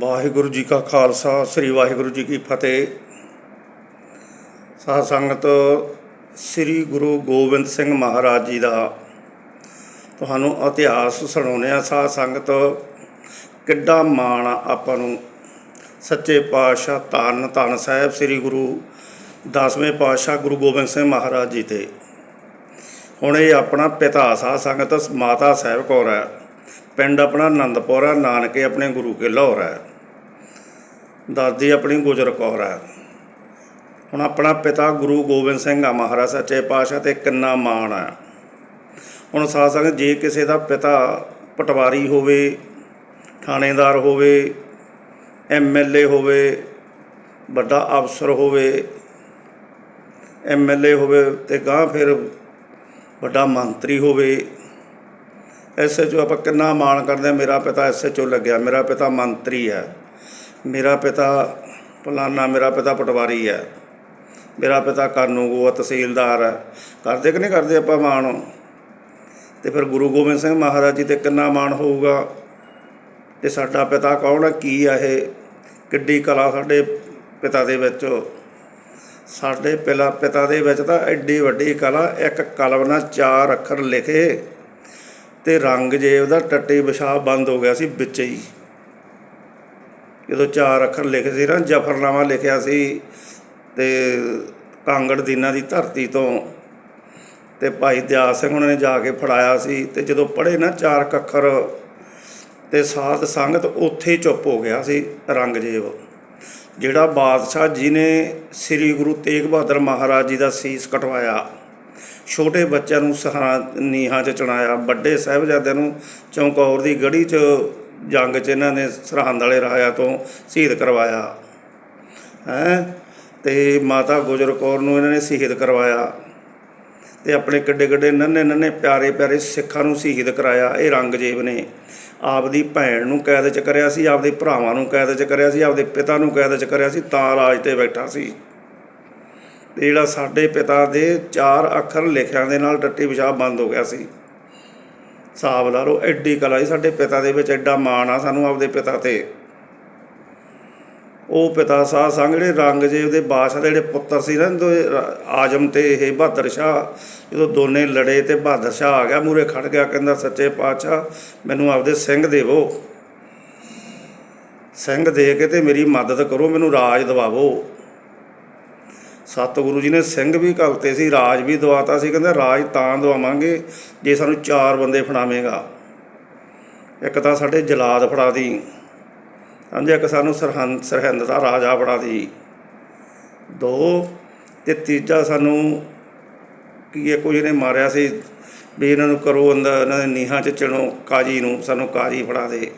ਵਾਹਿਗੁਰੂ ਜੀ ਕਾ ਖਾਲਸਾ, ਸ੍ਰੀ ਵਾਹਿਗੁਰੂ ਜੀ ਕੀ ਫਤਿਹ। ਸਾਧ ਸੰਗਤ, ਸ੍ਰੀ ਗੁਰੂ ਗੋਬਿੰਦ ਸਿੰਘ ਮਹਾਰਾਜ ਜੀ ਦਾ ਤੁਹਾਨੂੰ ਇਤਿਹਾਸ ਸੁਣਾਉਂਦੇ ਆ ਸਾਧ ਸੰਗਤ, ਕਿੱਡਾ ਮਾਣ ਆ ਆਪਾਂ ਨੂੰ। ਸੱਚੇ ਪਾਤਸ਼ਾਹ ਧੰਨ ਧੰਨ ਸਾਹਿਬ ਸ੍ਰੀ ਗੁਰੂ, ਦਸਵੇਂ ਪਾਤਸ਼ਾਹ ਗੁਰੂ ਗੋਬਿੰਦ ਸਿੰਘ ਮਹਾਰਾਜ ਜੀ ਤੇ। ਹੁਣ ਇਹ ਆਪਣਾ ਪਿਤਾ ਸਾਧ ਸੰਗਤ, ਮਾਤਾ ਸਾਹਿਬ ਕੌਰ ਹੈ। ਪਿੰਡ ਆਪਣਾ ਆਨੰਦਪੁਰ ਹੈ, ਨਾਨਕੇ ਆਪਣੇ ਗੁਰੂ ਕੇ ਲਾਹੌਰ ਹੈ। ਦਾਦੀ ਆਪਣੀ ਗੁਜਰ ਕੌਰ ਹੈ। ਹੁਣ ਆਪਣਾ ਪਿਤਾ ਗੁਰੂ ਗੋਬਿੰਦ ਸਿੰਘ ਆ, ਮਹਾਰਾਜ ਸੱਚੇ ਪਾਤਸ਼ਾਹ ਤੇ ਕਿੰਨਾ ਮਾਣ ਹੈ। ਹੁਣ ਸਾਧ ਸੰਗਤ ਜੇ ਕਿਸੇ ਦਾ ਪਿਤਾ ਪਟਵਾਰੀ ਹੋਵੇ, ਥਾਣੇਦਾਰ ਹੋਵੇ ਐਮਐਲਏ ਹੋਵੇ, ਵੱਡਾ ਅਫਸਰ ਹੋਵੇ ਐਮਐਲਏ ਹੋਵੇ ਤੇ ਗਾਂ ਫਿਰ ਵੱਡਾ ਮੰਤਰੀ ਹੋਵੇ ਐਸਐਚਓ ਆਪਾਂ ਕਿੰਨਾ ਮਾਣ ਕਰਦੇ ਹਾਂ, ਮੇਰਾ ਪਿਤਾ ਐਸਐਚਓ ਲੱਗਿਆ, ਮੇਰਾ ਪਿਤਾ ਮੰਤਰੀ ਹੈ। ਮੇਰਾ ਪਿਤਾ ਫਲਾਨਾ, ਮੇਰਾ ਪਿਤਾ ਪਟਵਾਰੀ ਹੈ। ਮੇਰਾ ਪਿਤਾ ਕਾਨੂੰਗੋ ਤਹਿਸੀਲਦਾਰ ਹੈ। ਕਰਦੇ ਕਿ ਨਹੀਂ ਕਰਦੇ ਆਪਾਂ ਮਾਣ? ਤੇ ਫਿਰ ਗੁਰੂ ਗੋਬਿੰਦ ਸਿੰਘ ਮਹਾਰਾਜ ਜੀ ਤੇ ਕਿੰਨਾ ਮਾਣ ਹੋਊਗਾ? ਤੇ ਸਾਡਾ ਪਿਤਾ ਕੌਣ ਹੈ ਕੀ ਆ ਇਹ? ਕਿੱਡੀ ਕਲਾ ਸਾਡੇ ਪਿਤਾ ਦੇ ਵਿੱਚ? ਸਾਡੇ ਪਿਲਾ ਪਿਤਾ ਦੇ ਵਿੱਚ ਤਾਂ ਐਡੀ ਵੱਡੀ ਕਲਾ, ਇੱਕ ਕਲਮ ਨਾਲ ਚਾਰ ਅੱਖਰ ਲਿਖੇ ਤੇ ਰੰਗ ਜੇ ਉਹਦਾ ਟੱਟੀ ਪਿਸ਼ਾਬ ਬੰਦ ਹੋ ਗਿਆ ਸੀ ਵਿੱਚ ਹੀ। ਜਦੋਂ ਚਾਰ ਅੱਖਰ ਲਿਖੇ ਸੀ ਨਾ, ਜਫਰਨਾਮਾ ਲਿਖਿਆ ਸੀ ਤੇ ਕਾਂਗੜ ਦੀਨਾ ਦੀ ਧਰਤੀ ਤੋਂ ਤੇ ਭਾਈ ਦਿਆਲ ਸਿੰਘ ਉਹਨਾਂ ਨੇ ਜਾ ਕੇ ਫੜਾਇਆ ਸੀ ਤੇ ਜਦੋਂ ਪੜ੍ਹੇ ਨਾ ਚਾਰ ਕੁ ਅੱਖਰ ਤੇ ਸਾਧ ਸੰਗਤ ਉੱਥੇ ਹੀ ਚੁੱਪ ਹੋ ਗਿਆ ਸੀ ਰੰਗਜੀਵ ਜਿਹੜਾ ਬਾਦਸ਼ਾਹ ਜੀ ਨੇ ਸ੍ਰੀ ਗੁਰੂ ਤੇਗ ਬਹਾਦਰ ਮਹਾਰਾਜ ਜੀ ਦਾ ਸੀਸ ਕਟਵਾਇਆ, ਛੋਟੇ ਬੱਚਿਆਂ ਨੂੰ ਸਹਾਰਾ ਨੀਹਾਂ 'ਚ ਚਣਾਇਆ ਵੱਡੇ ਸਾਹਿਬਜ਼ਾਦਿਆਂ ਨੂੰ ਚੌਂਕੌਰ ਦੀ ਗੜੀ 'ਚ ਜੰਗ 'ਚ ਇਹਨਾਂ ਨੇ ਸਰਹੰਦ ਵਾਲੇ ਰਾਜਾ ਤੋਂ ਸ਼ਹੀਦ ਕਰਵਾਇਆ। ਹੈ? ਤੇ ਮਾਤਾ ਗੁਜਰ ਕੌਰ ਨੂੰ ਇਹਨਾਂ ਨੇ ਸ਼ਹੀਦ ਕਰਵਾਇਆ। ਤੇ ਆਪਣੇ ਕਿੱਡੇ ਕਿੱਡੇ ਨੰਨੇ ਨੰਨੇ ਪਿਆਰੇ ਪਿਆਰੇ ਸਿੱਖਾਂ ਨੂੰ ਸ਼ਹੀਦ ਕਰਾਇਆ ਇਹ ਰੰਗਜੀਤ ਨੇ। ਆਪਦੀ ਭੈਣ ਨੂੰ ਕੈਦ 'ਚ ਕਰਿਆ ਸੀ, ਆਪਦੇ ਭਰਾਵਾਂ ਨੂੰ ਕੈਦ 'ਚ ਕਰਿਆ ਸੀ, ਆਪਦੇ ਪਿਤਾ ਨੂੰ ਕੈਦ 'ਚ ਕਰਿਆ ਸੀ, ਤਾਂ ਰਾਜ ਤੇ ਬੈਠਾ ਸੀ। ਤੇ ਜਿਹੜਾ ਸਾਡੇ ਪਿਤਾ ਦੇ ਚਾਰ ਅੱਖਰ ਲਿਖਿਆਂ ਦੇ ਨਾਲ ਟੱਟੀ ਪਿਸ਼ਾਬ ਬੰਦ ਹੋ ਗਿਆ ਸੀ। ਹਿਸਾਬ ਲਾ ਲਓ, ਐਡੀ ਕਲਾ ਸੀ ਸਾਡੇ ਪਿਤਾ ਦੇ ਵਿੱਚ ਐਡਾ ਮਾਣ ਆ ਸਾਨੂੰ ਆਪਦੇ ਪਿਤਾ ਤੇ। ਉਹ ਪਿਤਾ ਸਾਹ ਸੰਗ ਜਿਹੜੇ ਰੰਗਜੀਤ ਦੇ ਬਾਦਸ਼ਾਹ ਦੇ ਜਿਹੜੇ ਪੁੱਤਰ ਸੀ ਨਾ ਆਜਮ ਤੇ ਇਹ ਬਹਾਦਰ ਸ਼ਾਹ, ਜਦੋਂ ਦੋਨੇ ਲੜੇ ਤੇ ਬਹਾਦਰ ਸ਼ਾਹ ਆ ਗਿਆ ਮੂਰੇ ਖੜ ਗਿਆ, ਕਹਿੰਦਾ, ਸੱਚੇ ਪਾਤਸ਼ਾਹ, ਮੈਨੂੰ ਆਪਦੇ ਸਿੰਘ ਦੇਵੋ। ਸਿੰਘ ਦੇ ਕੇ ਤੇ ਮੇਰੀ ਮਦਦ ਕਰੋ, ਮੈਨੂੰ ਰਾਜ ਦਿਵਾਵੋ। ਸਤਿਗੁਰੂ ਜੀ ਨੇ ਸਿੰਘ ਵੀ ਘਲਤੇ ਸੀ, ਰਾਜ ਵੀ ਦਵਾਤਾ ਸੀ, ਕਹਿੰਦੇ ਰਾਜ ਤਾਂ ਦਵਾਵਾਂਗੇ ਜੇ ਸਾਨੂੰ ਚਾਰ ਬੰਦੇ ਫੜਾਵੇਂਗਾ। ਇੱਕ ਤਾਂ ਸਾਡੇ ਜਲਾਦ ਫੜਾ ਦੀ ਹਾਂਜੀ ਇੱਕ ਸਾਨੂੰ ਸਰਹੰਦ, ਸਰਹਿੰਦ ਦਾ ਰਾਜਾ ਫੜਾ ਦੀ ਦੋ ਤੇ ਤੀਜਾ ਸਾਨੂੰ ਕੀ ਇਹ ਕੋਈ ਨੇ ਮਾਰਿਆ ਸੀ ਵੀ ਇਹਨਾਂ ਨੂੰ ਕਰੋ ਅੰਦਰ, ਇਹਨਾਂ ਦੇ ਨੀਹਾਂ 'ਚ ਚਿਣੋ, ਕਾਜੀ ਨੂੰ, ਸਾਨੂੰ ਕਾਜੀ ਫੜਾ ਦੇ।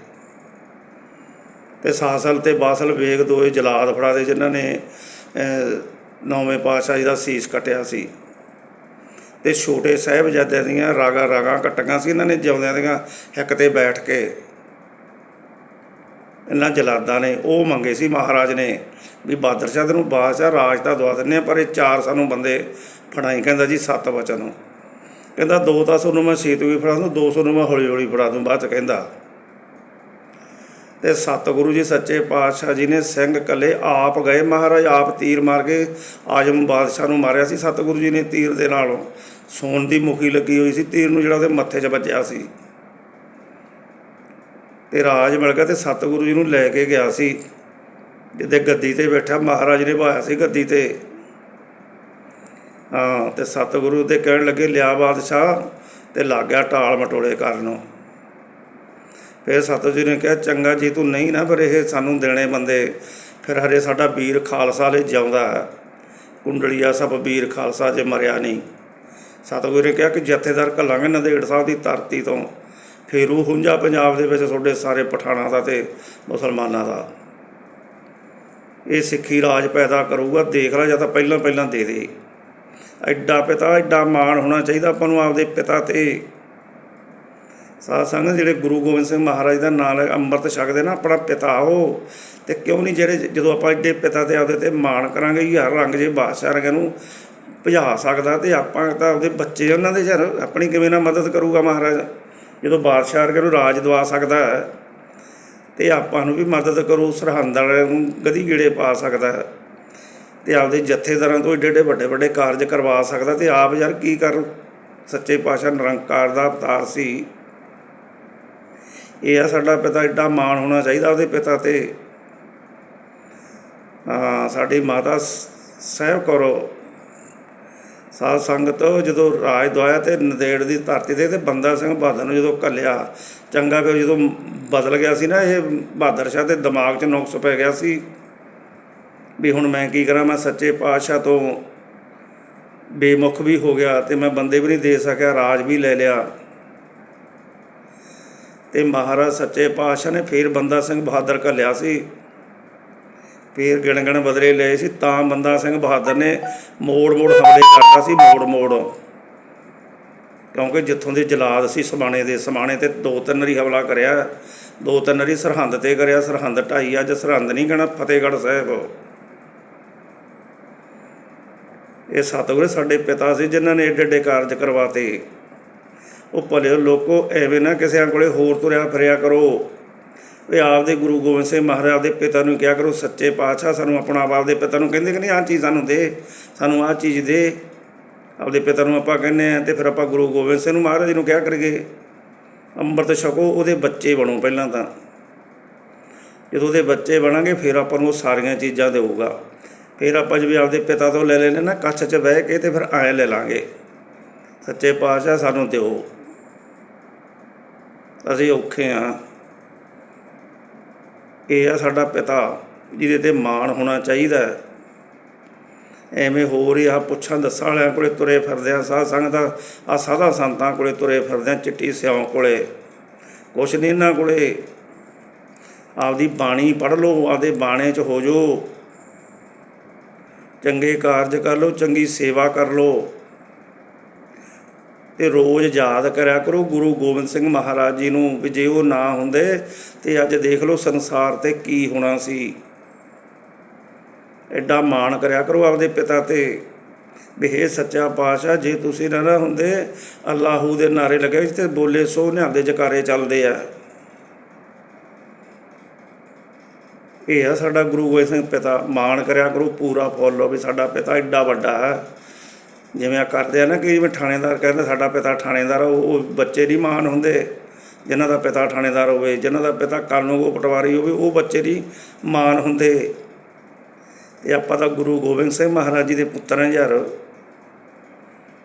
ਤੇ ਸਾਸਲ ਤੇ ਬਾਸਲ ਵੇਗ ਦੋਏ ਜਲਾਦ ਫੜਾ ਦੇ ਜਿਨ੍ਹਾਂ ਨੇ ਨੌਵੇਂ ਪਾਤਸ਼ਾਹ ਜੀ ਦਾ ਸੀਸ ਕਟਿਆ ਸੀ। ਤੇ ਛੋਟੇ ਸਾਹਿਬਜ਼ਾਦਿਆਂ ਦੀਆਂ ਰਾਗਾ ਰਾਗਾ ਕੱਟੀਆਂ ਸੀ। ਇਹਨਾਂ ਨੇ ਜਿਉਂਦਿਆਂ ਦੀਆਂ ਹਿੱਕ ਤੇ ਬੈਠ ਕੇ ਇਹਨਾਂ ਜਲਾਦਾਂ ਨੇ ਉਹ ਮੰਗੇ ਸੀ ਮਹਾਰਾਜ ਨੇ ਵੀ ਬਹਾਦਰ ਸ਼ਾਹ ਨੂੰ ਬਾਦਸ਼ਾਹ ਰਾਜ ਤਾਂ ਦਵਾ ਦਿੰਦੇ ਆ ਪਰ ਇਹ ਚਾਰ ਸਾਨੂੰ ਬੰਦੇ ਫੜਾਈ। ਕਹਿੰਦਾ ਜੀ ਸੱਤ ਵਚਨ ਕਹਿੰਦਾ ਦੋ ਤਾਂ ਤੁਹਾਨੂੰ ਮੈਂ ਸ਼ੀਤ ਵੀ ਫੜਾ ਦੂੰ, ਦੋ ਤੁਹਾਨੂੰ ਮੈਂ ਹੌਲੀ ਹੌਲੀ ਫੜਾ ਦੂੰ, ਬਾਅਦ ਚ ਕਹਿੰਦਾ ਤੇ ਸਤਿਗੁਰੂ ਜੀ ਸੱਚੇ ਪਾਤਸ਼ਾਹ ਜੀ ਨੇ ਸਿੰਘ ਕੱਲੇ ਆਪ ਗਏ। ਮਹਾਰਾਜ ਆਪ ਤੀਰ ਮਾਰ ਕੇ ਆਜਮ ਬਾਦਸ਼ਾਹ ਨੂੰ ਮਾਰਿਆ ਸੀ ਸਤਿਗੁਰੂ ਜੀ ਨੇ ਤੀਰ ਦੇ ਨਾਲ। ਸੋਨ ਦੀ ਮੁਖੀ ਲੱਗੀ ਹੋਈ ਸੀ ਤੀਰ ਨੂੰ, ਜਿਹੜਾ ਉਹਦੇ ਮੱਥੇ 'ਚ ਵੱਜਿਆ ਸੀ। ਤੇ ਰਾਜ ਮਿਲ ਗਿਆ ਤੇ ਸਤਿਗੁਰੂ ਜੀ ਨੂੰ ਲੈ ਕੇ ਗਿਆ ਸੀ। ਜਿੱਦੇ ਗੱਦੀ ਤੇ ਬੈਠਾ, ਮਹਾਰਾਜ ਨੇ ਭਾਇਆ ਸੀ ਗੱਦੀ ਤੇ। ਹਾਂ, ਤੇ ਸਤਿਗੁਰੂ ਦੇ ਕਹਿਣ ਲੱਗੇ, ਲਿਆ ਬਾਦਸ਼ਾਹ, ਤੇ ਲੱਗ ਗਿਆ ਟਾਲ ਮਟੋਲੇ ਕਰਨ ਫਿਰ ਸਤਿਗੁਰੂ ਜੀ ਨੇ ਕਿਹਾ, ਚੰਗਾ ਜੀ, ਤੂੰ ਨਹੀਂ ਨਾ, ਪਰ ਇਹ ਸਾਨੂੰ ਦੇਣੇ ਬੰਦੇ। ਫਿਰ ਹਰੇ ਸਾਡਾ ਵੀਰ ਖਾਲਸਾ ਲਈ ਜਿਉਂਦਾ ਹੈ। ਕੁੰਡਲੀਆ ਸਭ ਵੀਰ ਖਾਲਸਾ ਜੇ ਮਰਿਆ ਨਹੀਂ। ਸਤਿਗੁਰੂ ਨੇ ਕਿਹਾ ਕਿ ਜਥੇਦਾਰ ਘੱਲਾਂਗੇ ਨੰਦੇੜ ਸਾਹਿਬ ਦੀ ਧਰਤੀ ਤੋਂ। ਫਿਰ ਉਹ ਹੁੰਜਾ ਪੰਜਾਬ ਦੇ ਵਿੱਚ ਤੁਹਾਡੇ ਸਾਰੇ ਪਠਾਣਾ ਦਾ ਤੇ ਮੁਸਲਮਾਨਾਂ ਦਾ। ਇਹ ਸਿੱਖੀ ਰਾਜ ਪੈਦਾ ਕਰੂਗਾ, ਦੇਖ ਲੈ ਜਾਂ ਤਾਂ ਪਹਿਲਾਂ ਪਹਿਲਾਂ ਦੇ ਦੇ। ਐਡਾ ਪਿਤਾ, ਐਡਾ ਮਾਣ ਹੋਣਾ ਚਾਹੀਦਾ ਆਪਾਂ ਨੂੰ ਆਪਦੇ ਪਿਤਾ ਤੇ। ਸਾਧ ਸੰਗਤ ਜਿਹੜੇ ਗੁਰੂ ਗੋਬਿੰਦ ਸਿੰਘ ਮਹਾਰਾਜ ਦਾ ਨਾਮ ਅੰਮ੍ਰਿਤ ਛਕਦੇ ਨਾ, ਆਪਣਾ ਪਿਤਾ ਉਹ, ਤੇ ਕਿਉਂ ਨਹੀਂ ਜਿਹੜੇ ਜਦੋਂ ਆਪਾਂ ਇੱਡੇ ਪਿਤਾ ਤੇ ਆਪਦੇ ਤੇ ਮਾਣ ਕਰਾਂਗੇ, ਯਾਰ ਰੰਗ ਜੇ ਬਾਦਸ਼ਾਹ ਰੰਗ ਨੂੰ ਭਜਾ ਸਕਦਾ ਤੇ ਆਪਾਂ ਤਾਂ ਆਪਦੇ ਬੱਚੇ ਉਹਨਾਂ ਦੇ ਯਾਰ ਆਪਣੀ ਕਿਵੇਂ ਨਾ ਮਦਦ ਕਰੂਗਾ ਮਹਾਰਾਜ। ਜਦੋਂ ਬਾਦਸ਼ਾਹ ਵਰਗੇ ਨੂੰ ਰਾਜ ਦਵਾ ਸਕਦਾ ਹੈ, ਤੇ ਆਪਾਂ ਨੂੰ ਵੀ ਮਦਦ ਕਰੂ, ਸਰਹੰਦ ਵਾਲਿਆਂ ਨੂੰ ਗਦੀ ਗੇੜੇ ਪਾ ਸਕਦਾ ਹੈ, ਤੇ ਆਪਦੇ ਜਥੇਦਾਰਾਂ ਤੋਂ ਏਡੇ ਏਡੇ ਵੱਡੇ ਵੱਡੇ ਕਾਰਜ ਕਰਵਾ ਸਕਦਾ ਤੇ ਆਪ ਯਾਰ ਕੀ ਕਰ ਸੱਚੇ ਪਾਤਸ਼ਾਹ ਨਿਰੰਕਾਰ ਦਾ ਅਵਤਾਰ ਸੀ। ਇਹ ਆ ਸਾਡਾ ਪਿਤਾ ਐਡਾ ਮਾਣ ਹੋਣਾ ਚਾਹੀਦਾ ਉਹਦੇ ਪਿਤਾ ਤੇ। ਹਾਂ, ਸਾਡੀ ਮਾਤਾ ਸ- ਸਾਹਿਬ ਕਰੋ। ਸਾਧ ਸੰਗਤ ਜਦੋਂ ਰਾਜ ਦਵਾਇਆ ਤੇ ਨਦੇੜ ਦੀ ਧਰਤੀ ਤੇ ਤੇ ਬੰਦਾ ਸਿੰਘ ਬਹਾਦਰ ਨੂੰ ਜਦੋਂ ਘੱਲਿਆ, ਚੰਗਾ ਫਿਰ ਜਦੋਂ ਬਦਲ ਗਿਆ ਸੀ ਨਾ ਇਹ ਬਹਾਦਰ ਸ਼ਾਹ ਦੇ ਦਿਮਾਗ 'ਚ ਨੁਕਸ ਪੈ ਗਿਆ ਸੀ ਵੀ ਹੁਣ ਮੈਂ ਕੀ ਕਰਾਂ, ਮੈਂ ਸੱਚੇ ਪਾਤਸ਼ਾਹ ਤੋਂ ਬੇਮੁਖ ਵੀ ਹੋ ਗਿਆ ਤੇ ਮੈਂ ਬੰਦੇ ਵੀ ਨਹੀਂ ਦੇ ਸਕਿਆ, ਰਾਜ ਵੀ ਲੈ ਲਿਆ। ਤੇ ਮਹਾਰਾਜ ਸੱਚੇ ਪਾਤਸ਼ਾਹ ਨੇ ਫੇਰ ਬੰਦਾ ਸਿੰਘ ਬਹਾਦਰ ਘੱਲਿਆ ਸੀ। ਫੇਰ ਗਿਣ ਗਿਣ ਬਦਲੇ ਲਏ ਸੀ, ਤਾਂ ਬੰਦਾ ਸਿੰਘ ਬਹਾਦਰ ਨੇ ਮੋੜ ਮੋੜ ਹਮਲੇ ਕਰਦਾ ਸੀ, ਮੋੜ ਮੋੜ। ਕਿਉਂਕਿ ਜਿੱਥੋਂ ਦੇ ਜਲਾਦ ਸੀ ਸਮਾਣੇ ਦੇ, ਸਮਾਣੇ ਤੇ ਦੋ ਤਿੰਨ ਵਾਰੀ ਹਮਲਾ ਕਰਿਆ, ਦੋ ਤਿੰਨ ਵਾਰੀ ਸਰਹੰਦ ਤੇ ਕਰਿਆ, ਸਰਹੰਦ ਢਾਈ ਅੱਜ ਸਰਹੰਦ ਨਹੀਂ ਕਹਿਣਾ ਫਤਿਹਗੜ੍ਹ ਸਾਹਿਬ। ਇਹ ਸਤਿਗੁਰ ਸਾਡੇ ਪਿਤਾ ਸੀ, ਜਿਨ੍ਹਾਂ ਨੇ ਏਡੇ ਏਡੇ ਕਾਰਜ ਕਰਵਾਤੇ। ਉਹ ਭਲੇ ਲੋਕੋ, ਐਵੇਂ ਨਾ ਕਿਸੇ ਕੋਲੇ ਹੋਰ ਤੁਰਿਆ ਫਿਰਿਆ ਕਰੋ। ਵੀ ਆਪਦੇ ਗੁਰੂ ਗੋਬਿੰਦ ਸਿੰਘ ਮਹਾਰਾਜ ਦੇ ਪਿਤਾ ਨੂੰ ਕਿਹਾ ਕਰੋ, ਸੱਚੇ ਪਾਤਸ਼ਾਹ ਸਾਨੂੰ ਆਪਣਾ ਆਪ ਦੇ ਪਿਤਾ ਨੂੰ ਕਹਿੰਦੇ ਕਿ ਨਹੀਂ, ਆਹ ਚੀਜ਼ ਸਾਨੂੰ ਦੇ, ਸਾਨੂੰ ਆਹ ਚੀਜ਼ ਦੇ। ਆਪਦੇ ਪਿਤਾ ਨੂੰ ਆਪਾਂ ਕਹਿੰਦੇ ਆ ਤੇ ਫਿਰ ਆਪਾਂ ਗੁਰੂ ਗੋਬਿੰਦ ਸਿੰਘ ਨੂੰ ਮਹਾਰਾਜ ਨੂੰ ਕਿਹਾ ਕਰੀਏ। ਅੰਮ੍ਰਿਤ ਛਕੋ, ਉਹਦੇ ਬੱਚੇ ਬਣੋ ਪਹਿਲਾਂ ਤਾਂ। ਜਦੋਂ ਉਹਦੇ ਬੱਚੇ ਬਣਾਂਗੇ ਫਿਰ ਆਪਾਂ ਨੂੰ ਉਹ ਸਾਰੀਆਂ ਚੀਜ਼ਾਂ ਦੇਊਗਾ। ਫਿਰ ਆਪਾਂ ਜਿਵੇਂ ਆਪਦੇ ਪਿਤਾ ਤੋਂ ਲੈ ਲੈਣੇ ਨਾ, ਕੱਛ 'ਚ ਬਹਿ ਕੇ ਤੇ ਫਿਰ ਐਂ ਲੈ ਲਾਂਗੇ। ਸੱਚੇ ਪਾਤਸ਼ਾਹ ਸਾਨੂੰ ਦਿਓ। ਅਸੀਂ ਔਖੇ ਆ। ਇਹ ਆ ਸਾਡਾ ਪਿਤਾ, ਜਿਹਦੇ ਤੇ ਮਾਣ ਹੋਣਾ ਚਾਹੀਦਾ ਐਵੇਂ ਹੋਰ ਹੀ ਆ ਪੁੱਛਾਂ ਦੱਸਾਂ ਵਾਲਿਆਂ ਕੋਲੇ ਤੁਰੇ ਫਿਰਦੇ ਆ ਸਾਧ ਸੰਗਤ ਆ ਆਹ ਸਾਧਾ ਸੰਤਾਂ ਕੋਲੇ ਤੁਰੇ ਫਿਰਦੇ ਆ ਚਿੱਟੀ ਸਿਉਂ ਕੋਲੇ। ਕੁਛ ਨਹੀਂ ਇਹਨਾਂ ਕੋਲੇ। ਆਪਦੀ ਬਾਣੀ ਪੜ੍ਹ ਲਓ, ਆਪਦੇ ਬਾਣੇ 'ਚ ਹੋ ਜਾਓ। ਚੰਗੇ ਕਾਰਜ ਕਰ ਲਓ, ਚੰਗੀ ਸੇਵਾ ਕਰ ਲਓ। ਤੇ ਰੋਜ਼ ਯਾਦ ਕਰਿਆ ਕਰੋ, ਗੁਰੂ ਗੋਬਿੰਦ ਸਿੰਘ ਮਹਾਰਾਜ ਜੀ ਨੂੰ ਵੀ ਜੇ ਉਹ ਨਾ ਹੁੰਦੇ ਤੇ ਅੱਜ ਦੇਖ ਲਓ ਸੰਸਾਰ ਤੇ ਕੀ ਹੋਣਾ ਸੀ। ਐਡਾ ਮਾਣ ਕਰਿਆ ਕਰੋ ਆਪਦੇ ਪਿਤਾ ਤੇ। ਵੀ ਇਹ ਸੱਚਾ ਪਾਤਸ਼ਾਹ, ਜੇ ਤੁਸੀਂ ਨਾ ਨਾ ਹੁੰਦੇ, ਅੱਲਾਹੂ ਦੇ ਨਾਰੇ ਲੱਗੇ ਤੇ ਬੋਲੇ ਸੋ ਨਿਹੰਦੇ ਜਕਾਰੇ ਚੱਲਦੇ ਆ। ਇਹ ਆ ਸਾਡਾ ਗੁਰੂ ਗੋਬਿੰਦ ਸਿੰਘ ਪਿਤਾ। ਮਾਣ ਕਰਿਆ ਕਰੋ, ਪੂਰਾ ਫੋਲੋ ਵੀ ਸਾਡਾ ਪਿਤਾ ਐਡਾ ਵੱਡਾ ਹੈ ਜਿਵੇਂ ਆ ਕਰਦੇ ਆ ਨਾ ਕਿ ਜਿਵੇਂ ਥਾਣੇਦਾਰ ਕਹਿੰਦੇ ਸਾਡਾ ਪਿਤਾ ਥਾਣੇਦਾਰ ਆ, ਉਹ ਬੱਚੇ ਨਹੀਂ ਮਾਣ ਹੁੰਦੇ। ਜਿਨ੍ਹਾਂ ਦਾ ਪਿਤਾ ਥਾਣੇਦਾਰ ਹੋਵੇ ਜਿਨ੍ਹਾਂ ਦਾ ਪਿਤਾ ਕਾਨੂੰਗੋ ਪਟਵਾਰੀ ਹੋਵੇ ਉਹ ਬੱਚੇ ਨਹੀਂ ਮਾਣ ਹੁੰਦੇ। ਤੇ ਆਪਾਂ ਤਾਂ ਗੁਰੂ ਗੋਬਿੰਦ ਸਿੰਘ ਮਹਾਰਾਜ ਜੀ ਦੇ ਪੁੱਤਰ ਹਾਂ ਯਾਰ।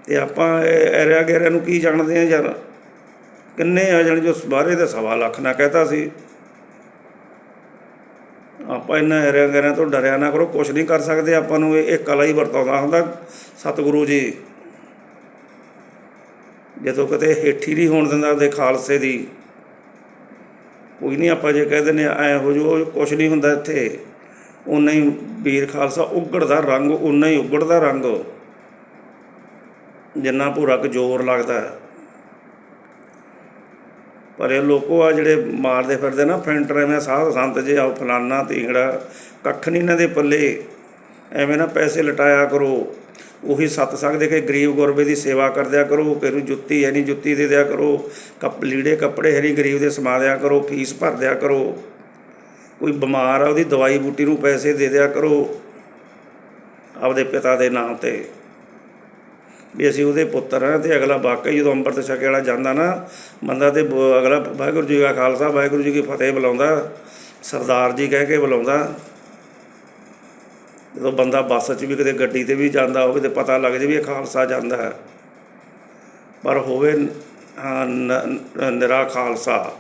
ਤੇ ਆਪਾਂ ਐਰਿਆ ਗੈਰਿਆ ਨੂੰ ਕੀ ਜਾਣਦੇ ਆ ਯਾਰ? ਕਿੰਨੇ ਆ ਜਾਣ ਜੋ ਬਾਰੇ ਦੇ ਸਵਾ ਲੱਖ ਨਾ ਕਹਤਾ ਸੀ। ਆਪਾਂ ਇਹਨਾਂ ਐਰਿਆ ਗਰਿਆਂ ਤੋਂ ਡਰਿਆ ਨਾ ਕਰੋ ਕੁਝ ਨਹੀਂ ਕਰ ਸਕਦੇ ਆਪਾਂ ਨੂੰ, ਇਹ ਕਲਾ ਹੀ ਵਰਤਾਉਂਦਾ ਹੁੰਦਾ ਸਤਿਗੁਰੂ ਜੀ। ਜਦੋਂ ਕਿਤੇ ਹੇਠੀ ਨਹੀਂ ਹੋਣ ਦਿੰਦਾ ਉਹਦੇ ਖਾਲਸੇ ਦੀ, ਕੋਈ ਨਹੀਂ ਆਪਾਂ ਜੇ ਕਹਿ ਦਿੰਦੇ ਐ ਹੋ ਜੋ ਕੁਝ ਨਹੀਂ ਹੁੰਦਾ ਇੱਥੇ। ਉਨਾ ਹੀ ਵੀਰ ਖਾਲਸਾ ਉਗੜਦਾ ਰੰਗ ਉਨਾ ਹੀ ਉਗੜਦਾ ਰੰਗ। ਜਿੰਨਾ ਭੂਰਾ ਕੁ ਜ਼ੋਰ ਲੱਗਦਾ। ਹੈ। ਪਰ ਇਹ ਲੋਕੋ ਆ ਜਿਹੜੇ ਮਾਰਦੇ ਫਿਰਦੇ ਨਾ, ਫੈਂਟਰ ਐਵੇਂ ਸਾਧ ਸੰਤ ਜੇ ਆਓ, ਫਲਾਨਾ ਤੀਂਗੜਾ ਕੱਖ ਨਹੀਂ ਇਹਨਾਂ ਦੇ ਪੱਲੇ। ਐਵੇਂ ਨਾ ਪੈਸੇ ਲਟਾਇਆ ਕਰੋ, ਉਹੀ ਸੱਤ ਸਕਦੇ ਕਿ ਗਰੀਬ ਗੁਰਬੇ ਦੀ ਸੇਵਾ ਕਰਦਿਆ ਕਰੋ ਕਿਸੇ ਜੁੱਤੀ ਹੈ ਨਹੀਂ ਜੁੱਤੀ ਦੇ ਦਿਆ ਕਰੋ, ਕੱਪ ਲੀੜੇ, ਕੱਪੜੇ ਹੈ ਨਹੀਂ ਗਰੀਬ ਦੇ ਸਮਾ ਦਿਆ ਕਰੋ, ਫੀਸ ਭਰ ਦਿਆ ਕਰੋ। ਕੋਈ ਬਿਮਾਰ ਆ, ਉਹਦੀ ਦਵਾਈ ਬੂਟੀ ਨੂੰ ਪੈਸੇ ਦੇ ਦਿਆ ਕਰੋ, ਆਪਦੇ ਪਿਤਾ ਦੇ ਨਾਮ ਤੇ। ਵੀ ਅਸੀਂ ਉਹਦੇ ਪੁੱਤਰ ਹਾਂ ਤੇ ਅਗਲਾ ਵਾਕਈ ਜਦੋਂ ਅੰਮ੍ਰਿਤ ਛਕੇ ਵਾਲਾ ਜਾਂਦਾ ਨਾ, ਬੰਦਾ ਤੇ ਬ- ਅਗਲਾ ਵਾਹਿਗੁਰੂ ਜੀ ਕਾ ਖਾਲਸਾ, ਵਾਹਿਗੁਰੂ ਜੀ ਕੀ ਫਤਿਹ ਬੁਲਾਉਂਦਾ, ਸਰਦਾਰ ਜੀ ਕਹਿ ਕੇ ਬੁਲਾਉਂਦਾ। ਜਦੋਂ ਬੰਦਾ ਬੱਸ 'ਚ ਵੀ ਕਿਤੇ ਗੱਡੀ ਤੇ ਵੀ ਜਾਂਦਾ ਹੋਵੇ ਤੇ ਪਤਾ ਲੱਗ ਜੇ ਵੀ ਇਹ ਖਾਲਸਾ ਜਾਂਦਾ ਹੈ। ਪਰ ਹੋਵੇ ਹਾਂ ਨ- ਨਿਰਾ ਖਾਲਸਾ।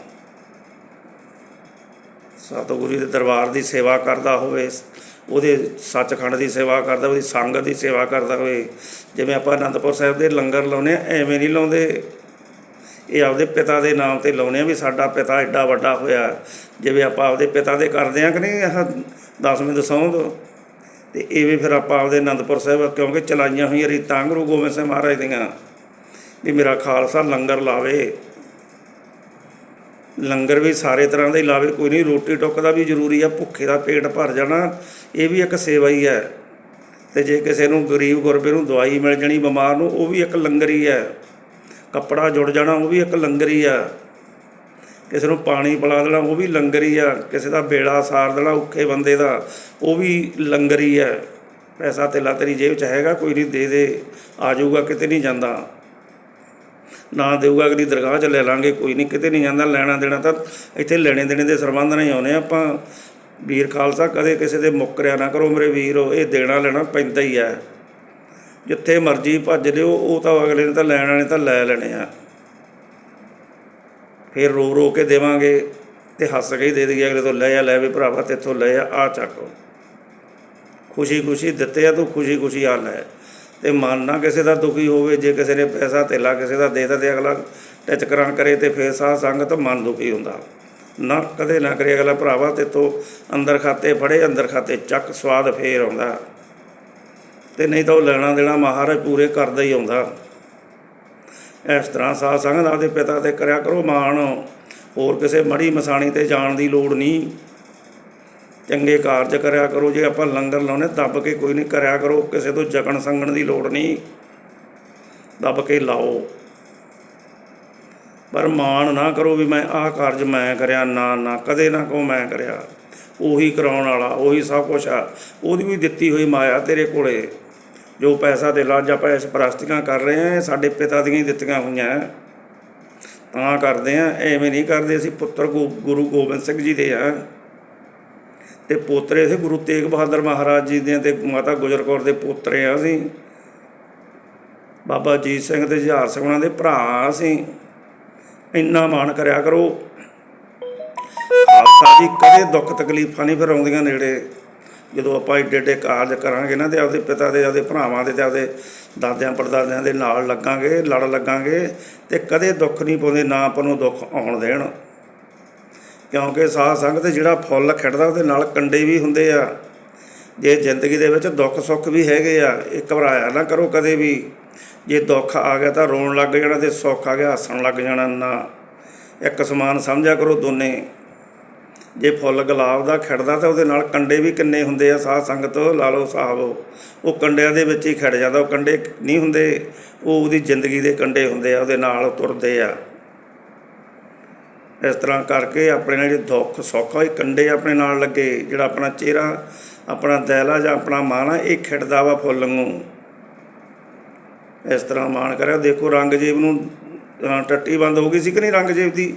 ਸਤਿਗੁਰੂ ਜੀ ਦੇ ਦਰਬਾਰ ਦੀ ਸੇਵਾ ਕਰਦਾ ਹੋਵੇ ਉਹਦੇ ਸੱਚਖੰਡ ਦੀ ਸੇਵਾ ਕਰਦਾ, ਉਹਦੀ ਸੰਗਤ ਦੀ ਸੇਵਾ ਕਰਦਾ ਹੋਵੇ। ਜਿਵੇਂ ਆਪਾਂ ਅਨੰਦਪੁਰ ਸਾਹਿਬ ਦੇ ਲੰਗਰ ਲਾਉਨੇ ਆ ਐਵੇਂ ਨਹੀਂ ਲਾਉਂਦੇ। ਇਹ ਆਪਦੇ ਪਿਤਾ ਦੇ ਨਾਮ ਤੇ ਲਾਉਨੇ ਆ ਵੀ ਸਾਡਾ ਪਿਤਾ ਐਡਾ ਵੱਡਾ ਹੋਇਆ। ਜਿਵੇਂ ਆਪਾਂ ਆਪਦੇ ਪਿਤਾ ਦੇ ਕਰਦੇ ਆ ਕਿ ਨਹੀਂ, ਆਹ ਦਸਵੇਂ ਦਸੌਂਦ। ਤੇ ਇਵੇਂ ਫਿਰ ਆਪਾਂ ਆਪਦੇ ਅਨੰਦਪੁਰ ਸਾਹਿਬ, ਕਿਉਂਕਿ ਚਲਾਈਆਂ ਹੋਈਆਂ ਰੀਤਾਂ ਗੁਰੂ ਗੋਬਿੰਦ ਸਿੰਘ ਮਹਾਰਾਜ ਦੀਆਂ। ਵੀ ਮੇਰਾ ਖਾਲਸਾ ਲੰਗਰ ਲਾਵੇ। ਲੰਗਰ ਵੀ ਸਾਰੇ ਤਰ੍ਹਾਂ ਦਾ ਹੀ ਲਾਵੇ, ਕੋਈ ਨਹੀਂ, ਰੋਟੀ ਟੁੱਕ ਦਾ ਵੀ ਜ਼ਰੂਰੀ ਆ, ਭੁੱਖੇ ਦਾ ਪੇਟ ਭਰ ਜਾਣਾ, ਇਹ ਵੀ ਇੱਕ ਸੇਵਾ ਹੀ ਹੈ। ਤੇ ਜੇ ਕਿਸੇ ਨੂੰ ਗਰੀਬ ਗੁਰਬੇ ਨੂੰ ਦਵਾਈ ਮਿਲ ਜਾਣੀ ਬਿਮਾਰ ਨੂੰ, ਉਹ ਵੀ ਇੱਕ ਲੰਗਰ ਹੀ ਹੈ। ਕੱਪੜਾ ਜੁੜ ਜਾਣਾ, ਉਹ ਵੀ ਇੱਕ ਲੰਗਰ ਹੀ ਆ। ਕਿਸੇ ਨੂੰ ਪਾਣੀ ਪਿਲਾ ਦੇਣਾ, ਉਹ ਵੀ ਲੰਗਰ ਹੀ ਆ। ਕਿਸੇ ਦਾ ਬੇੜਾ ਸਾਰ ਦੇਣਾ, ਔਖੇ ਬੰਦੇ ਦਾ, ਉਹ ਵੀ ਲੰਗਰ ਹੀ ਹੈ। ਪੈਸਾ ਤੇਲਾ ਤੇਰੀ ਜੇਬ 'ਚ ਹੈਗਾ, ਕੋਈ ਨਹੀਂ, ਦੇ ਦੇ, ਆ ਜਾਊਗਾ, ਕਿਤੇ ਨਹੀਂ ਜਾਂਦਾ। ਨਾ ਦੇਊਗਾ, ਅਗਲੀ ਦਰਗਾਹ 'ਚ ਲੈ ਲਾਂਗੇ, ਕੋਈ ਨਹੀਂ ਕਿਤੇ ਨਹੀਂ ਜਾਂਦਾ ਲੈਣਾ ਦੇਣਾ ਤਾਂ ਇੱਥੇ ਲੈਣੇ ਦੇਣੇ ਦੇ ਸਰਬੰਧ ਨਹੀਂ ਆਉਨੇ ਆਪਾਂ। ਵੀਰ ਖਾਲਸਾ, ਕਦੇ ਕਿਸੇ ਦੇ ਮੁੱਕਰਿਆ ਨਾ ਕਰੋ, ਮੇਰੇ ਵੀਰੋ, ਇਹ ਦੇਣਾ ਲੈਣਾ ਪੈਂਦਾ ਹੀ ਹੈ ਜਿੱਥੇ ਮਰਜ਼ੀ ਭੱਜ ਲਿਓ, ਉਹ ਤਾਂ ਅਗਲੇ ਨੇ ਤਾਂ ਲੈਣ ਵਾਲੇ ਤਾਂ ਲੈ ਲੈਣੇ ਆ। ਫਿਰ ਰੋ ਰੋ ਕੇ ਦੇਵਾਂਗੇ ਤੇ ਹੱਸ ਕੇ ਹੀ ਦੇ ਦਈਏ, ਅਗਲੇ ਤੋਂ ਲੈ ਆ, ਲੈ ਵੀ ਭਰਾਵਾ, ਤੇਥੋਂ ਲੈ ਆ ਆ ਚੱਕ। ਖੁਸ਼ੀ ਖੁਸ਼ੀ ਦਿੱਤੇ ਆ, ਤੂੰ ਖੁਸ਼ੀ ਖੁਸ਼ੀ ਆ ਲੈ। ਤੇ ਮਨ ਨਾ ਕਿਸੇ ਦਾ ਦੁਖੀ ਹੋਵੇ, ਜੇ ਕਿਸੇ ਨੇ ਪੈਸਾ ਧੇਲਾ ਕਿਸੇ ਦਾ ਦੇ ਤਾ ਤੇ ਅਗਲਾ ਟਚਕਰਾਂ ਕਰੇ ਤੇ ਫੇਰ ਸਾਹ ਸੰਗਤ ਮਨ ਦੁਖੀ ਹੁੰਦਾ। ਨਾ ਕਦੇ ਨਾ ਕਰੇ ਅਗਲਾ ਭਰਾਵਾ ਤੇ ਤੋ ਅੰਦਰ ਖਾਤੇ ਫੜੇ, ਅੰਦਰ ਖਾਤੇ ਚੱਕ, ਸਵਾਦ ਫੇਰ ਆਉਂਦਾ। ਤੇ ਨਹੀਂ ਤਾਂ ਉਹ ਲੈਣਾ ਦੇਣਾ ਮਹਾਰਾਜ ਪੂਰੇ ਕਰਦਾ ਹੀ ਆਉਂਦਾ। ਇਸ ਤਰ੍ਹਾਂ ਸਾਧ ਸੰਗਤ ਆਪਦੇ ਪਿਤਾ ਤੇ ਕਰਿਆ ਕਰੋ ਮਾਣ। ਹੋਰ ਕਿਸੇ ਮੜੀ ਮਸਾਣੀ ਤੇ ਜਾਣ ਦੀ ਲੋੜ ਨਹੀਂ। ਚੰਗੇ ਕਾਰਜ ਕਰਿਆ ਕਰੋ, ਜੇ ਆਪਾਂ ਲੰਗਰ ਲਾਉਨੇ ਦੱਬ ਕੇ ਕੋਈ ਨਹੀਂ ਕਰਿਆ ਕਰੋ, ਕਿਸੇ ਤੋਂ ਜਕਣ ਸੰਗਣ ਦੀ ਲੋੜ ਨਹੀਂ। ਦੱਬ ਕੇ ਲਾਓ। ਪਰ ਮਾਣ ਨਾ ਕਰੋ ਵੀ ਮੈਂ ਆਹ ਕਾਰਜ ਮੈਂ ਕਰਿਆ, ਨਾ ਨਾ, ਕਦੇ ਨਾ ਕਹੋ ਮੈਂ ਕਰਿਆ। ਉਹੀ ਕਰਾਉਣ ਵਾਲਾ, ਉਹੀ ਸਭ ਕੁਝ ਆ। ਉਹਦੀ ਵੀ ਦਿੱਤੀ ਹੋਈ ਮਾਇਆ ਤੇਰੇ ਕੋਲੇ। ਜੋ ਪੈਸਾ ਤੇ ਲਾਜ ਆਪਾਂ ਇਸ ਪ੍ਰਸਤੀਆਂ ਕਰ ਰਹੇ ਆ ਇਹ ਸਾਡੇ ਪਿਤਾ ਦੀਆਂ ਹੀ ਦਿੱਤੀਆਂ ਹੋਈਆਂ। ਤਾਂ ਕਰਦੇ ਆ ਐਵੇਂ ਨਹੀਂ ਕਰਦੇ ਅਸੀਂ ਪੁੱਤਰ ਗੁ- ਗੁਰੂ ਗੋਬਿੰਦ ਸਿੰਘ ਜੀ ਦੇ ਆ। ਤੇ ਪੋਤਰੇ ਸੀ, ਗੁਰੂ ਤੇਗ ਬਹਾਦਰ ਮਹਾਰਾਜ ਜੀ ਦੇ ਤੇ ਮਾਤਾ ਗੁਜਰ ਕੌਰ ਦੇ ਪੋਤਰੇ ਆ ਅਸੀਂ। ਬਾਬਾ ਜੀਤ ਸਿੰਘ ਤੇ ਜਹਾਰ ਸਿੰਘ ਉਹਨਾਂ ਦੇ ਭਰਾ ਅਸੀਂ। ਇੰਨਾ ਮਾਣ ਕਰਿਆ ਕਰੋ। ਖਾਲਸਾ ਜੀ, ਕਦੇ ਦੁੱਖ ਤਕਲੀਫਾਂ ਨਹੀਂ ਫਿਰ ਆਉਂਦੀਆਂ ਨੇੜੇ। ਜਦੋਂ ਆਪਾਂ ਏਡੇ ਏਡੇ ਕਾਰਜ ਕਰਾਂਗੇ ਨਾ ਤੇ ਆਪਦੇ ਪਿਤਾ ਦੇ, ਆਪਦੇ ਭਰਾਵਾਂ ਦੇ ਤੇ ਆਪਦੇ ਦਾਦਿਆਂ ਪੜਦਾਦਿਆਂ ਦੇ ਨਾਲ ਲੱਗਾਂਗੇ, ਲੜ ਲੱਗਾਂਗੇ ਤੇ ਕਦੇ ਦੁੱਖ ਨਹੀਂ ਪਾਉਂਦੇ, ਨਾ ਆਪਾਂ ਨੂੰ ਦੁੱਖ ਆਉਣ ਦੇਣ। ਕਿਉਂਕਿ ਸਾਧ ਸੰਗਤ ਜਿਹੜਾ ਫੁੱਲ ਖਿੜਦਾ ਉਹਦੇ ਨਾਲ ਕੰਡੇ ਵੀ ਹੁੰਦੇ ਆ। ਜੇ ਜ਼ਿੰਦਗੀ ਦੇ ਵਿੱਚ ਦੁੱਖ ਸੁੱਖ ਵੀ ਹੈਗੇ ਆ, ਇਹ ਘਬਰਾਇਆ ਨਾ ਕਰੋ ਕਦੇ ਵੀ। ਜੇ ਦੁੱਖ ਆ ਗਿਆ ਤਾਂ ਰੋਣ ਲੱਗ ਜਾਣਾ ਤੇ ਸੁੱਖ ਆ ਗਿਆ ਹੱਸਣ ਲੱਗ ਜਾਣਾ ਨਾ। ਇੱਕ ਸਮਾਨ ਸਮਝਿਆ ਕਰੋ ਦੋਨੇ। ਜੇ ਫੁੱਲ ਗੁਲਾਬ ਦਾ ਖਿੜਦਾ ਤਾਂ ਉਹਦੇ ਨਾਲ ਕੰਡੇ ਵੀ ਕਿੰਨੇ ਹੁੰਦੇ ਆ, ਸਾਧ ਸੰਗਤ ਲਾ ਲਓ ਸਾਹਿਬ ਉਹ ਕੰਡਿਆਂ ਦੇ ਵਿੱਚ ਹੀ ਖਿੜ ਜਾਂਦਾ, ਉਹ ਕੰਡੇ ਨਹੀਂ ਹੁੰਦੇ। ਉਹ ਉਹਦੀ ਜ਼ਿੰਦਗੀ ਦੇ ਕੰਡੇ ਹੁੰਦੇ ਆ, ਉਹਦੇ ਨਾਲ ਤੁਰਦੇ ਆ। ਇਸ ਤਰ੍ਹਾਂ ਕਰਕੇ ਆਪਣੇ ਨਾਲ ਜਿਹੜੇ ਦੁੱਖ, ਸੁੱਖ ਹੋਏ ਕੰਡੇ ਆਪਣੇ ਨਾਲ ਲੱਗੇ। ਜਿਹੜਾ ਆਪਣਾ ਚਿਹਰਾ, ਆਪਣਾ ਦਿਲ ਆ ਜਾਂ ਆਪਣਾ ਮਨ ਆ, ਇਹ ਖਿੜਦਾ ਵਾ ਫੁੱਲ ਨੂੰ। ਇਸ ਤਰ੍ਹਾਂ ਮਾਣ ਕਰਿਆ। ਦੇਖੋ ਰੰਗਜੀਤ ਨੂੰ ਟੱਟੀ ਬੰਦ ਹੋ ਗਈ ਸੀ ਕਿ ਨਹੀਂ ਰੰਗਜੀਤ ਦੀ?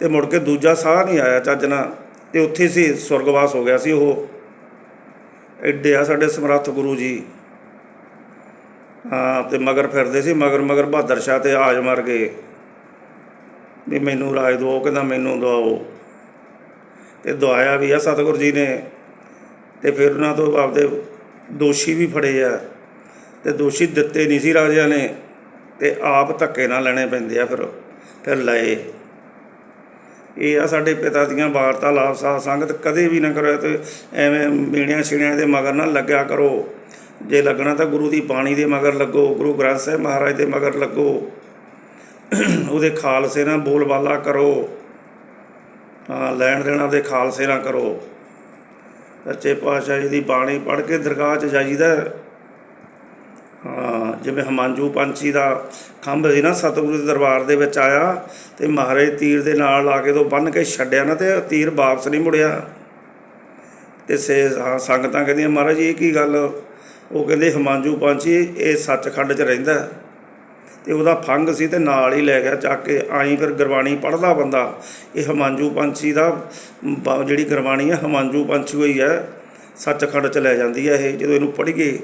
ਤੇ ਮੁੜ ਕੇ ਦੂਜਾ ਸਾਹ ਨਹੀਂ ਆਇਆ ਚੱਜ ਨਾਲ। ਤੇ ਉੱਥੇ ਸੀ ਸੁਰਗਵਾਸ ਹੋ ਗਿਆ ਸੀ ਉਹ। ਐਡੇ ਆ ਸਾਡੇ ਸਮਰੱਥ ਗੁਰੂ ਜੀ। ਹਾਂ, ਤੇ ਮਗਰ ਫਿਰਦੇ ਸੀ ਮਗਰ ਮਗਰ ਬਹਾਦਰ ਸ਼ਾਹ ਤੇ ਆਜ ਮਰ ਗਏ। ਵੀ ਮੈਨੂੰ ਰਾਜ ਦਿਓ ਕਹਿੰਦਾ ਮੈਨੂੰ ਦਵਾਓ। ਤੇ ਦਵਾਇਆ ਵੀ ਆ ਸਤਿਗੁਰੂ ਜੀ ਨੇ। ਤੇ ਫਿਰ ਉਹਨਾਂ ਤੋਂ ਆਪਦੇ ਦੋਸ਼ੀ ਵੀ ਫੜੇ ਆ। ਤੇ ਦੋਸ਼ੀ ਦਿੱਤੇ ਨਹੀਂ ਸੀ ਰਾਜਿਆਂ ਨੇ। ਤੇ ਆਪ ਧੱਕੇ ਨਾਲ ਲੈਣੇ ਪੈਂਦੇ ਆ ਫਿਰ ਫਿਰ ਲਏ। ਇਹ ਆ ਸਾਡੇ ਪਿਤਾ ਦੀਆਂ ਵਾਰਤਾਲਾਪ, ਸਾਧ ਸੰਗਤ ਕਦੇ ਵੀ ਨਾ ਕਰੋ, ਤੇ ਐਵੇਂ ਮੀਣਿਆਂ ਛਿਣਿਆਂ ਦੇ ਮਗਰ ਨਾ ਲੱਗਿਆ ਕਰੋ। ਜੇ ਲੱਗਣਾ ਤਾਂ ਗੁਰੂ ਦੀ ਬਾਣੀ ਦੇ ਮਗਰ ਲੱਗੋ, ਗੁਰੂ ਗ੍ਰੰਥ ਸਾਹਿਬ ਮਹਾਰਾਜ ਦੇ ਮਗਰ ਲੱਗੋ। ਉਹਦੇ ਖਾਲਸੇ ਨਾਲ ਬੋਲਬਾਲਾ ਕਰੋ। ਹਾਂ ਲੈਣ ਦੇਣਾ ਦੇ ਖਾਲਸੇ ਨਾਲ ਕਰੋ। ਸੱਚੇ ਪਾਤਸ਼ਾਹ ਜੀ ਦੀ ਬਾਣੀ ਪੜ੍ਹ ਕੇ ਦਰਗਾਹ 'ਚ ਜਾਈਦਾ। ਹਾਂ ਜਿਵੇਂ ਹਮਾਂਜੂ ਪੰਛੀ ਦਾ ਖੰਭ ਸੀ ਨਾ ਸਤਿਗੁਰੂ ਦੇ ਦਰਬਾਰ ਦੇ ਵਿੱਚ ਆਇਆ ਤੇ ਮਹਾਰਾਜ ਤੀਰ ਦੇ ਨਾਲ ਲਾ ਕੇ ਤੋਂ ਬੰਨ ਕੇ ਛੱਡਿਆ ਨਾ ਤੇ ਤੀਰ ਵਾਪਸ ਨਹੀਂ ਮੁੜਿਆ। ਤੇ ਸੇ ਹਾਂ, ਸੰਗਤਾਂ ਕਹਿੰਦੀਆਂ ਮਹਾਰਾਜ ਜੀ ਇਹ ਕੀ ਗੱਲ? ਉਹ ਕਹਿੰਦੇ ਹਮਾਂਜੂ ਪੰਛੀ ਇਹ ਸੱਚਖੰਡ 'ਚ ਰਹਿੰਦਾ ਤੇ ਉਹਦਾ ਫੰਗ ਸੀ ਤੇ ਨਾਲ ਹੀ ਲੈ ਗਿਆ ਚੱਕ ਕੇ। ਆਈ ਫਿਰ ਗੁਰਬਾਣੀ ਪੜਦਾ ਬੰਦਾ। ਇਹ ਹਮਾਂਜੂ ਪੰਛੀ ਦਾ, ਬ- ਜਿਹੜੀ ਗੁਰਬਾਣੀ ਹੈ ਹਮਾਂਜੂ ਪੰਛੀ ਹੋਈ ਹੈ ਸੱਚਖੰਡ ਚ ਲੈ ਜਾਂਦੀ ਹੈ ਇਹ। ਜਦੋਂ ਇਹਨੂੰ ਪੜ੍ਹੀਏ,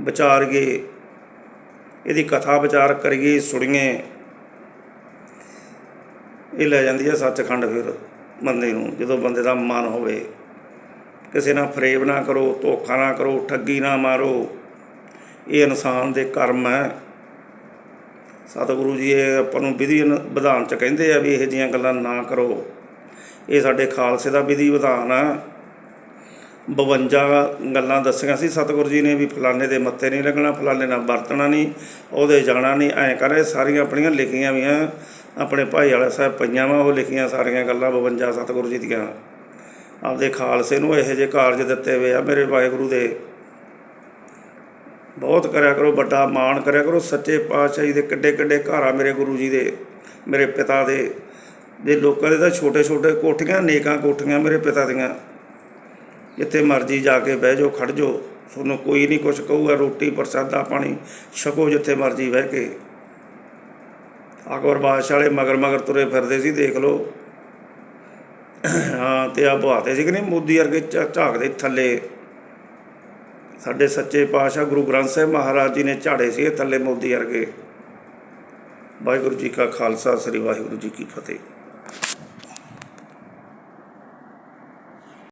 ਵਿਚਾਰੀਏ, ਇਹਦੀ ਕਥਾ ਵਿਚਾਰ ਕਰੀਏ, ਸੁਣੀਏ, ਇਹ ਲੈ ਜਾਂਦੀ ਹੈ ਸੱਚਖੰਡ ਫਿਰ ਬੰਦੇ ਨੂੰ, ਜਦੋਂ ਬੰਦੇ ਦਾ ਮਨ ਹੋਵੇ। ਕਿਸੇ ਨਾਲ ਫਰੇਬ ਨਾ ਕਰੋ, ਧੋਖਾ ਨਾ ਕਰੋ, ਠੱਗੀ ਨਾ ਮਾਰੋ। ਇਹ ਇਨਸਾਨ ਦੇ ਕਰਮ ਹੈ। ਸਤਿਗੁਰੂ ਜੀ, ਇਹ ਆਪਾਂ ਨੂੰ ਵਿਧੀ ਵਿਧਾਨ ਚ ਕਹਿੰਦੇ ਆ ਵੀ ਇਹੋ ਜਿਹੀਆਂ ਗੱਲਾਂ ਨਾ ਕਰੋ। ਇਹ ਸਾਡੇ ਖਾਲਸੇ ਦਾ ਵਿਧੀ ਵਿਧਾਨ ਆ। 52 ਗੱਲਾਂ ਦੱਸੀਆਂ ਸੀ ਸਤਿਗੁਰੂ ਜੀ ਨੇ ਵੀ ਫਲਾਣੇ ਦੇ ਮੱਥੇ ਨਹੀਂ ਲੱਗਣਾ, ਫਲਾਣੇ ਨਾਲ ਵਰਤਣਾ ਨਹੀਂ, ਉਹਦੇ ਜਾਣਾ ਨਹੀਂ, ਐਂ ਕਰ, ਇਹ ਸਾਰੀਆਂ ਆਪਣੀਆਂ ਲਿਖੀਆਂ ਵੀਆਂ। ਆਪਣੇ ਭਾਈ ਵਾਲਾ ਸਾਹਿਬ ਪਈਆਂ ਵਾ ਉਹ ਲਿਖੀਆਂ ਸਾਰੀਆਂ ਗੱਲਾਂ 52 ਸਤਿਗੁਰੂ ਜੀ ਦੀਆਂ। ਆਪਦੇ ਖਾਲਸੇ ਨੂੰ ਇਹੋ ਜਿਹੇ ਕਾਰਜ ਦਿੱਤੇ ਹੋਏ ਆ ਮੇਰੇ ਵਾਹਿਗੁਰੂ ਦੇ। ਬਹੁਤ ਕਰਿਆ ਕਰੋ, ਵੱਡਾ ਮਾਣ ਕਰਿਆ ਕਰੋ। ਸੱਚੇ ਪਾਤਸ਼ਾਹ ਜੀ ਦੇ ਕਿੱਡੇ ਕਿੱਡੇ ਘਰ ਆ ਮੇਰੇ ਗੁਰੂ ਜੀ ਦੇ, ਮੇਰੇ ਪਿਤਾ ਦੇ। ਦੇ ਲੋਕਾਂ ਦੇ ਤਾਂ ਛੋਟੇ ਛੋਟੇ ਕੋਠੀਆਂ, ਨੇਕਾਂ ਕੋਠੀਆਂ ਮੇਰੇ ਪਿਤਾ ਦੀਆਂ। ਜਿੱਥੇ ਮਰਜ਼ੀ ਜਾ ਕੇ ਬਹਿ ਜਾਓ ਖੜ ਜਾਓ। ਤੁਹਾਨੂੰ ਕੋਈ ਨਹੀਂ ਕੁਛ ਕਹੂਗਾ, ਰੋਟੀ, ਪ੍ਰਸਾਦਾ, ਪਾਣੀ, ਛਕੋ ਜਿੱਥੇ ਮਰਜ਼ੀ ਬਹਿ ਕੇ। ਅਕਬਰ ਬਾਦਸ਼ਾਹ ਵਾਲੇ ਮਗਰ ਮਗਰ ਤੁਰੇ ਫਿਰਦੇ ਸੀ, ਦੇਖ ਲਓ। ਹਾਂ, ਤੇ ਆ ਬਹਾਤੇ ਸੀ ਕਿ ਨਹੀਂ, ਮੋਦੀ ਵਰਗੇ ਝਾ- ਝਾਕਦੇ ਥੱਲੇ। ਸਾਡੇ ਸੱਚੇ ਪਾਤਸ਼ਾਹ ਗੁਰੂ ਗ੍ਰੰਥ ਸਾਹਿਬ ਮਹਾਰਾਜ ਜੀ ਨੇ ਝਾੜੇ ਸੀ ਇਹ ਥੱਲੇ ਮੋਦੀ ਵਰਗੇ। ਵਾਹਿਗੁਰੂ ਜੀ ਕਾ ਖਾਲਸਾ, ਸ੍ਰੀ ਵਾਹਿਗੁਰੂ ਜੀ ਕੀ ਫਤਿਹ।